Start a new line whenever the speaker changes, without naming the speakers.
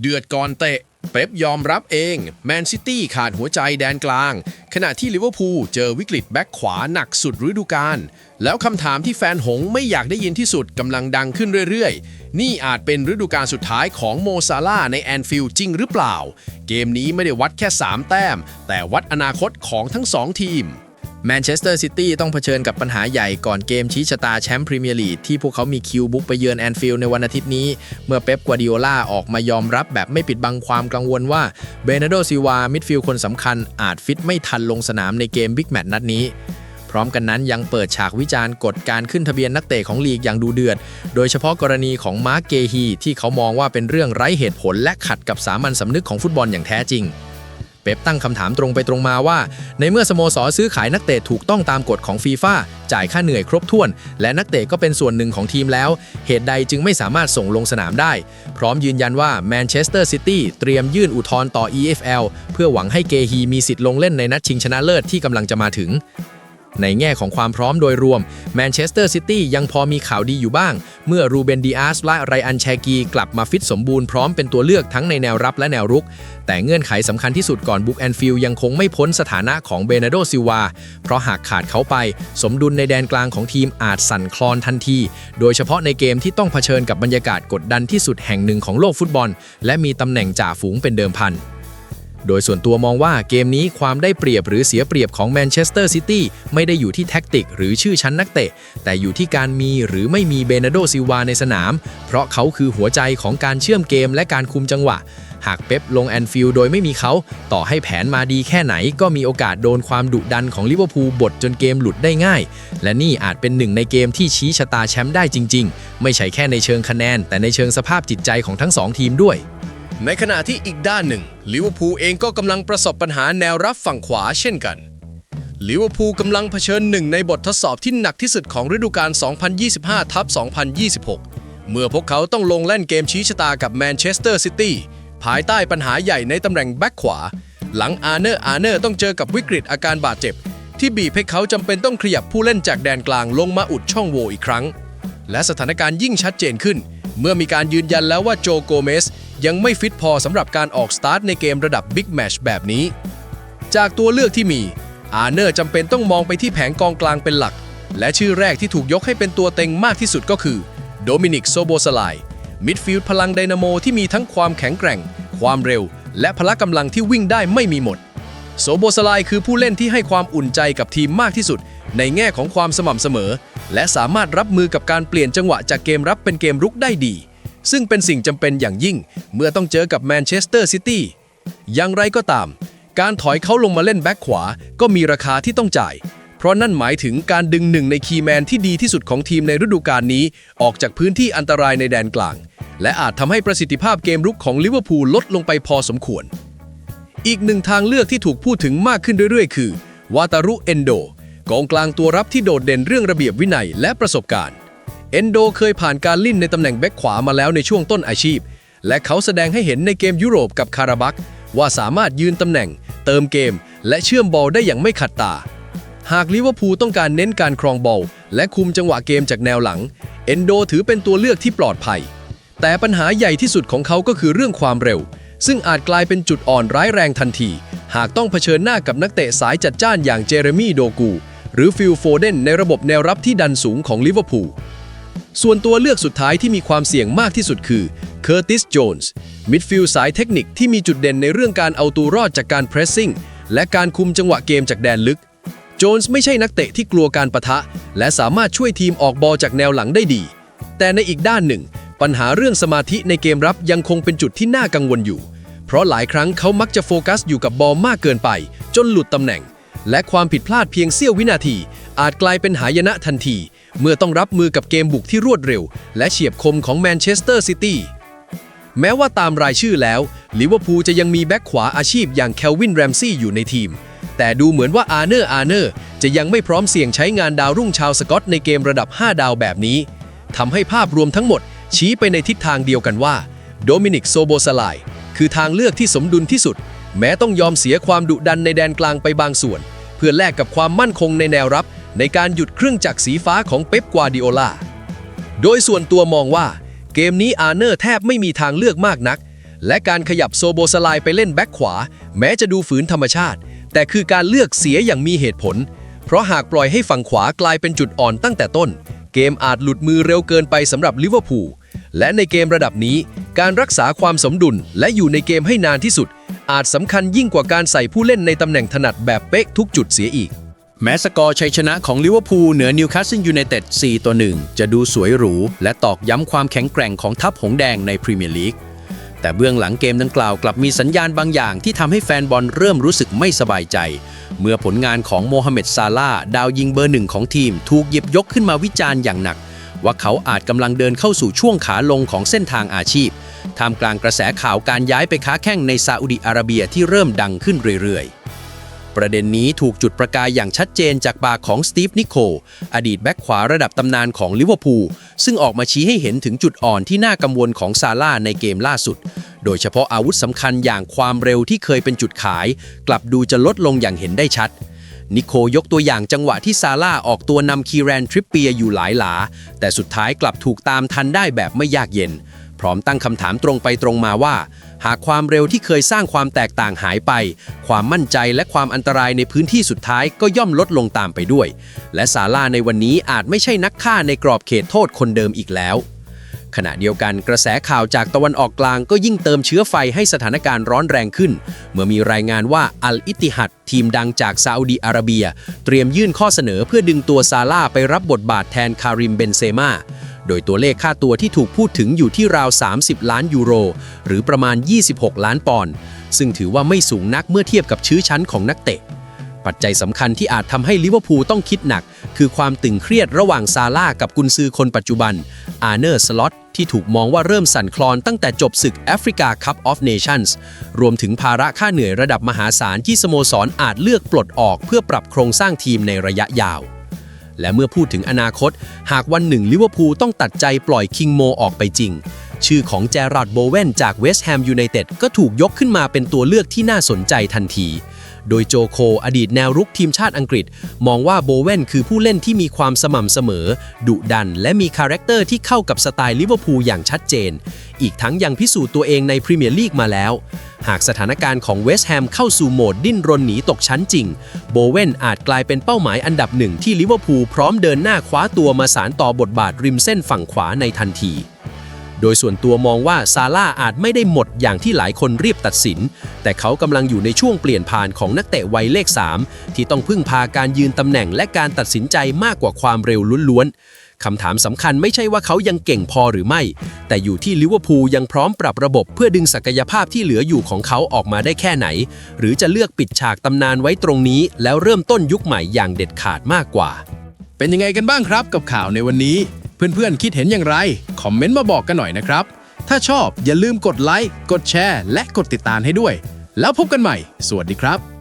เดือดก่อนเตะ เป๊ปยอมรับเอง แมนซิตี้ขาดหัวใจแดนกลาง ขณะที่ลิเวอร์พูลเจอวิกฤตแบ็คขวาหนักสุดฤดูกาล แล้วคำถามที่แฟนหงไม่อยากได้ยินที่สุดกำลังดังขึ้นเรื่อยๆ นี่อาจเป็นฤดูกาลสุดท้ายของโมซาลาในแอนฟิลด์จริงหรือเปล่า เกมนี้ไม่ได้วัดแค่ 3 แต้ม แต่วัดอนาคตของทั้งสองทีม
แมนเชสเตอร์ซิตี้ต้องเผชิญกับปัญหาใหญ่ก่อนเกมชี้ชะตาแชมป์พรีเมียร์ลีกที่พวกเขามีคิวบุกไปเยือนแอนฟิลด์ในวันอาทิตย์นี้ เมื่อเป๊ปกัวดิโอลาออกมายอมรับแบบไม่ปิดบังความกังวลว่าเบนาโดซิวามิดฟิลด์คนสำคัญอาจฟิตไม่ทันลงสนามในเกมบิ๊กแมตช์นัดนี้ พร้อมกันนั้นยังเปิดฉากวิจารณ์กฎการขึ้นทะเบียนนักเตะของลีกอย่างดูเดือด โดยเฉพาะกรณีของมาร์กเกฮีที่เขามองว่าเป็นเรื่องไร้เหตุผลและขัดกับสามัญสำนึกของฟุตบอลอย่างแท้จริง เป๊ปตั้งคำถามตรงไปตรงมาว่า ในเมื่อสโมสรซื้อขายนักเตะถูกต้องตามกฎของฟีฟ่าจ่ายค่าเหนื่อยครบถ้วน และนักเตะก็เป็นส่วนหนึ่งของทีมแล้ว เหตุใดจึงไม่สามารถส่งลงสนามได้ พร้อมยืนยันว่าแมนเชสเตอร์ซิตี้เตรียมยื่นอุทธรณ์ต่อ EFL เพื่อหวังให้เกฮีมีสิทธิ์ลงเล่นในนัดชิงชนะเลิศที่กำลังจะมาถึง ในแง่ของความพร้อมโดยรวมแมนเชสเตอร์ซิตี้ยังพอมีข่าวดีอยู่บ้าง เมื่อรูเบนดิอาสและไรอันแชกีกลับมาฟิตสมบูรณ์พร้อมเป็นตัวเลือกทั้งในแนวรับและแนวรุก แต่เงื่อนไขสำคัญที่สุดก่อนบุกแอนฟิลยังคงไม่พ้นสถานะของเบนาโดซิวาเพราะหากขาดเขาไป สมดุลในแดนกลางของทีมอาจสั่นคลอนทันที โดยเฉพาะในเกมที่ต้องเผชิญกับบรรยากาศกดดันที่สุดแห่งหนึ่งของโลกฟุตบอล และมีตำแหน่งจ่าฝูงเป็นเดิมพัน โดยส่วนตัวมองว่าเกมนี้ความได้เปรียบหรือเสียเปรียบของแมนเชสเตอร์ซิตี้ไม่ได้อยู่ที่แท็กติกหรือชื่อชั้นนักเตะ แต่อยู่ที่การมีหรือไม่มีเบนาโดซิลวาในสนาม เพราะเขาคือหัวใจของการเชื่อมเกมและการคุมจังหวะ หากเป๊ปลงแอนฟิลด์โดยไม่มีเขา ต่อให้แผนมาดีแค่ไหน ก็มีโอกาสโดนความดุดันของลิเวอร์พูลบดจนเกมหลุดได้ง่าย และนี่อาจเป็นหนึ่งในเกมที่ชี้ชะตาแชมป์ได้จริง ๆ ไม่ใช่แค่ในเชิงคะแนน แต่ในเชิงสภาพจิตใจของทั้งสองทีมด้วย
ในขณะที่อีกด้านหนึ่งลิเวอร์พูลเองก็กำลังประสบปัญหาแนวรับฝั่งขวาเช่นกันลิเวอร์พูลกำลังเผชิญหนึ่งในบททดสอบที่หนักที่สุดของฤดูกาล 2025ทับ2026 เมื่อพวกเขาต้องลงเล่นเกมชี้ชะตากับแมนเชสเตอร์ซิตี้ภายใต้ปัญหาใหญ่ในตำแหน่งแบ็คขวา หลังอาร์เนอร์อาร์เนอร์ต้องเจอกับวิกฤตอาการบาดเจ็บ ที่บีบให้เขาจำเป็นต้องขยับผู้เล่นจากแดนกลางลงมาอุดช่องโหว่อีกครั้ง และสถานการณ์ยิ่งชัดเจนขึ้น เมื่อมีการยืนยันแล้วว่าโจโกเมส ยังไม่ฟิตพอสำหรับการออกสตาร์ทในเกมระดับบิ๊กแมชแบบนี้ จากตัวเลือกที่มี อาร์เนอร์จำเป็นต้องมองไปที่แผงกองกลางเป็นหลัก และชื่อแรกที่ถูกยกให้เป็นตัวเต็งมากที่สุดก็คือโดมินิกโซโบสไลมิดฟิลด์พลังไดนาโมที่มีทั้งความแข็งแกร่ง ความเร็ว และพละกำลังที่วิ่งได้ไม่มีหมด โซโบสไลคือผู้เล่นที่ให้ความอุ่นใจกับทีมมากที่สุด ในแง่ของความสม่ำเสมอ และสามารถรับมือกับการเปลี่ยนจังหวะจากเกมรับเป็นเกมรุกได้ดี ซึ่งเป็นสิ่งจำเป็นอย่างยิ่ง เมื่อต้องเจอกับแมนเชสเตอร์ซิตี้อย่างไรก็ตาม การถอยเขาลงมาเล่นแบ็คขวาก็มีราคาที่ต้องจ่าย เพราะนั่นหมายถึงการดึงหนึ่งในคีแมนที่ดีที่สุดของทีมในฤดูกาลนี้ ออกจากพื้นที่อันตรายในแดนกลาง และอาจทำให้ประสิทธิภาพเกมรุกของลิเวอร์พูลลดลงไปพอสมควร อีกหนึ่งทางเลือกที่ถูกพูดถึงมากขึ้นเรื่อยๆ คือวาตารุเอนโดกองกลางตัวรับที่โดดเด่นเรื่องระเบียบวินัยและประสบการณ์ เอนโดเคยผ่านการลิ่นในตำแหน่งแบ็คขวามาแล้วในช่วงต้นอาชีพ และเขาแสดงให้เห็นในเกมยุโรปกับคาราบักว่าสามารถยืนตำแหน่ง เติมเกม และเชื่อมบอลได้อย่างไม่ขัดตา หากลิเวอร์พูลต้องการเน้นการครองบอลและคุมจังหวะเกมจากแนวหลัง เอนโดถือเป็นตัวเลือกที่ปลอดภัย แต่ปัญหาใหญ่ที่สุดของเขาก็คือเรื่องความเร็ว ซึ่งอาจกลายเป็นจุดอ่อนร้ายแรงทันที หากต้องเผชิญหน้ากับนักเตะสายจัดจ้านอย่างเจเรมี่โดกู หรือฟิลโฟเดนในระบบแนวรับที่ดันสูงของลิเวอร์พูล ส่วนตัวเลือกสุดท้ายที่มีความเสี่ยงมากที่สุดคือเคอร์ติส โจนส์ มิดฟิลด์สายเทคนิคที่มีจุดเด่นในเรื่องการเอาตัวรอดจากการเพรสซิ่งและการคุมจังหวะเกมจากแดนลึก โจนส์ไม่ใช่นักเตะที่กลัวการประทะ และสามารถช่วยทีมออกบอลจากแนวหลังได้ดี แต่ในอีกด้านหนึ่ง ปัญหาเรื่องสมาธิในเกมรับยังคงเป็นจุดที่น่ากังวลอยู่ เพราะหลายครั้งเขามักจะโฟกัสอยู่กับบอลมากเกินไป จนหลุดตำแหน่ง และความผิดพลาดเพียงเสี้ยววินาที อาจกลายเป็นหายนะทันที เมื่อต้องรับมือกับเกมบุกที่รวดเร็ว และเฉียบคมของแมนเชสเตอร์ซิตี้แม้ว่าตามรายชื่อแล้วลิเวอร์พูลจะยังมีแบ็คขวาอาชีพอย่างเคลวินแรมซี่อยู่ในทีม แต่ดูเหมือนว่าอาร์เนอร์อาร์เนอร์จะยังไม่พร้อมเสี่ยงใช้งานดาวรุ่งชาวสกอตในเกมระดับ 5 ดาวแบบนี้ทำให้ภาพรวมทั้งหมด ชี้ไปในทิศทางเดียวกันว่าโดมินิกโซโบสไลคือทางเลือกที่สมดุลที่สุด แม้ต้องยอมเสียความดุดันในแดนกลางไปบางส่วน เพื่อแลกกับความมั่นคงในแนวรับ ในการหยุดเครื่องจักรสีฟ้าของเป๊ปกวาดิโอลา โดยส่วนตัวมองว่าเกมนี้อาร์เนอร์แทบไม่มีทางเลือกมากนัก และการขยับโซโบสไลไปเล่นแบ็คขวา แม้จะดูฝืนธรรมชาติ แต่คือการเลือกเสียอย่างมีเหตุผล เพราะหากปล่อยให้ฝั่งขวากลายเป็นจุดอ่อนตั้งแต่ต้น เกมอาจหลุดมือเร็วเกินไปสำหรับลิเวอร์พูลและในเกมระดับนี้การรักษาความสมดุลและอยู่ในเกมให้นานที่สุด อาจสำคัญยิ่งกว่าการใส่ผู้เล่นในตำแหน่งถนัดแบบเป๊ะทุกจุดเสียอีก
แม้สกอร์ชัยชนะของลิเวอร์พูลเหนือนิวคาสเซิลยูไนเต็ด 4 ต่อ 1 จะดูสวยหรู และตอกย้ำความแข็งแกร่งของทัพหงแดงในพรีเมียร์ลีก แต่เบื้องหลังเกมดังกล่าวกลับมีสัญญาณบางอย่างที่ทำให้แฟนบอลเริ่มรู้สึกไม่สบายใจ เมื่อผลงานของโมฮัมเหม็ดซาลาห์ดาวยิงเบอร์หนึ่งของทีม ถูกหยิบยกขึ้นมาวิจารณ์อย่างหนัก ว่าเขาอาจกำลังเดินเข้าสู่ช่วงขาลงของเส้นทางอาชีพท่ามกลางกระแสข่าวการย้ายไปค้าแข้งในซาอุดิอาระเบียที่เริ่มดังขึ้นเรื่อยๆ ประเด็นนี้ถูกจุดประกายอย่างชัดเจนจากปากของสตีฟนิโคลอดีตแบ็คขวาระดับตำนานของลิเวอร์พูลซึ่งออกมาชี้ให้เห็นถึงจุดอ่อนที่น่ากังวลของซาร่าในเกมล่าสุด โดยเฉพาะอาวุธสำคัญอย่างความเร็วที่เคยเป็นจุดขาย กลับดูจะลดลงอย่างเห็นได้ชัดนิโคยกตัวอย่างจังหวะที่ซาร่าออกตัวนำคีแรนทริปเปียอยู่หลายหลา แต่สุดท้ายกลับถูกตามทันได้แบบไม่ยากเย็น พร้อมตั้งคำถามตรงไปตรงมาว่า หากความเร็วที่เคยสร้างความแตกต่างหายไป ความมั่นใจและความอันตรายในพื้นที่สุดท้ายก็ย่อมลดลงตามไปด้วย และซาร่าในวันนี้อาจไม่ใช่นักฆ่าในกรอบเขตโทษคนเดิมอีกแล้ว ขณะเดียวกันกระแสข่าวจากตะวันออกกลางก็ยิ่งเติมเชื้อไฟให้สถานการณ์ร้อนแรงขึ้น เมื่อมีรายงานว่าอัลอิติฮัดทีมดังจากซาอุดีอาระเบีย เตรียมยื่นข้อเสนอเพื่อดึงตัวซาร่าไปรับบทบาทแทนคาริมเบนเซมา โดยตัวเลขค่าตัวที่ถูกพูดถึงอยู่ที่ราว 30 ล้านยูโร หรือประมาณ 26 ล้านปอนด์ ซึ่งถือว่าไม่สูงนักเมื่อเทียบกับชื้อชั้นของนักเตะ ปัจจัยสำคัญที่อาจทำให้ลิเวอร์พูลต้องคิดหนัก คือความตึงเครียดระหว่างซาร่ากับกุนซือคนปัจจุบัน อาร์เนอร์สล็อตที่ถูกมองว่าเริ่มสั่นคลอนตั้งแต่จบศึกแอฟริกาคัพออฟเนชั่นส์รวมถึงภาระค่าเหนื่อยระดับมหาศาลที่สโมสรอาจเลือกปลดออกเพื่อปรับโครงสร้างทีมในระยะยาว และเมื่อพูดถึงอนาคต หากวันหนึ่งลิเวอร์พูลต้องตัดใจปล่อยคิงโมออกไปจริง ชื่อของแจราร์ดโบเวนจากเวสต์แฮมยูไนเต็ดก็ถูกยกขึ้นมาเป็นตัวเลือกที่น่าสนใจทันที โดยโจโค อดีตแนวรุกทีมชาติอังกฤษ มองว่าโบเวนคือผู้เล่นที่มีความสม่ำเสมอ ดุดัน และมีคาแรคเตอร์ที่เข้ากับสไตล์ลิเวอร์พูลอย่างชัดเจน อีกทั้งยังพิสูจน์ตัวเองในพรีเมียร์ลีกมาแล้ว หากสถานการณ์ของเวสต์แฮมเข้าสู่โหมดดิ้นรนหนีตกชั้นจริง โบเวนอาจกลายเป็นเป้าหมายอันดับหนึ่งที่ลิเวอร์พูลพร้อมเดินหน้าคว้าตัวมาสารต่อบทบาทริมเส้นฝั่งขวาในทันที โดยส่วนตัวมองว่าซาร่าอาจไม่ได้หมดอย่างที่หลายคนรีบตัดสิน แต่เขากำลังอยู่ในช่วงเปลี่ยนผ่านของนักเตะวัยเลข 3 ที่ต้องพึ่งพาการยืนตำแหน่งและการตัดสินใจมากกว่าความเร็วล้วนๆคำถามสำคัญไม่ใช่ว่าเขายังเก่งพอหรือไม่ แต่อยู่ที่ลิเวอร์พูลยังพร้อมปรับระบบเพื่อดึงศักยภาพที่เหลืออยู่ของเขาออกมาได้แค่ไหน หรือจะเลือกปิดฉากตำนานไว้ตรงนี้ แล้วเริ่มต้นยุคใหม่อย่างเด็ดขาดมากกว่า
เป็นยังไงกันบ้างครับกับข่าวในวันนี้ เพื่อนๆ คิดเห็นอย่างไร คอมเมนต์มาบอกกันหน่อยนะครับ ถ้าชอบอย่าลืมกดไลค์ กดแชร์ และกดติดตามให้ด้วย แล้วพบกันใหม่ สวัสดีครับ